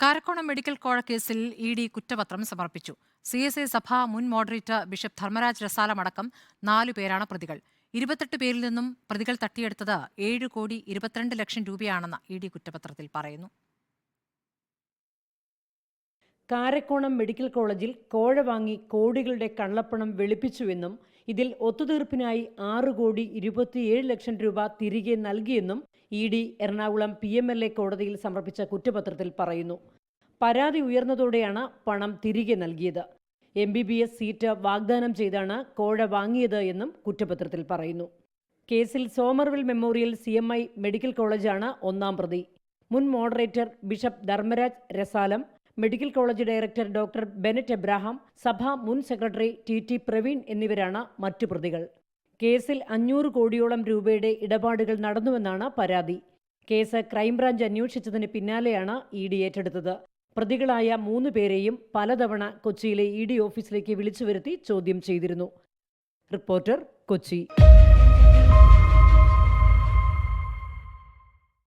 Karakonam medical കോഴ കേസിൽ E D കുറ്റപത്രം സമർപ്പിച്ചു. സി എസ് ഐ സഭ മുൻ മോഡറേറ്റർ ബിഷപ്പ് ധർമ്മരാജ് രസാലമടക്കം നാലു പേരാണ് പ്രതികൾ. ഇരുപത്തെട്ട് പേരിൽ നിന്നും പ്രതികൾ തട്ടിയെടുത്തത് ഏഴ് കോടി ഇരുപത്തിരണ്ട് ലക്ഷം രൂപയാണെന്ന് ഇ ഡി കുറ്റപത്രത്തിൽ പറയുന്നു. കാരക്കോണം മെഡിക്കൽ കോളേജിൽ കോഴ വാങ്ങി കോടികളുടെ കള്ളപ്പണം വെളുപ്പിച്ചുവെന്നും ഇതിൽ ഒത്തുതീർപ്പിനായി ആറ് കോടി ഇരുപത്തിയേഴ് ലക്ഷം രൂപ തിരികെ നൽകിയെന്നും E D Ernakulam P M L A കോടതിയിൽ സമർപ്പിച്ച കുറ്റപത്രത്തിൽ പറയുന്നു. പരാതി ഉയർന്നതോടെയാണ് പണം തിരികെ നൽകിയത്. M B B S seat വാഗ്ദാനം ചെയ്താണ് കോഴ വാങ്ങിയത് എന്നും കുറ്റപത്രത്തിൽ പറയുന്നു. കേസിൽ Somervell memorial C S I medical കോളേജാണ് ഒന്നാം പ്രതി. മുൻ moderator bishop Dharmaraj Rasalam medical college director doctor Bennet Abraham സഭാ മുൻ സെക്രട്ടറി ടി ടി പ്രവീൺ എന്നിവരാണ് മറ്റു പ്രതികൾ. കേസിൽ അഞ്ഞൂറ് കോടിയോളം രൂപയുടെ ഇടപാടുകൾ നടന്നുവെന്നാണ് പരാതി. കേസ് ക്രൈംബ്രാഞ്ച് അന്വേഷിച്ചതിന് പിന്നാലെയാണ് ഇ ഡി ഏറ്റെടുത്തത്. പ്രതികളായ മൂന്ന് പേരെയും പലതവണ കൊച്ചിയിലെ ഇ ഡി ഓഫീസിലേക്ക് വിളിച്ചു വരുത്തി ചോദ്യം ചെയ്തിരുന്നു. റിപ്പോർട്ടർ കൊച്ചി.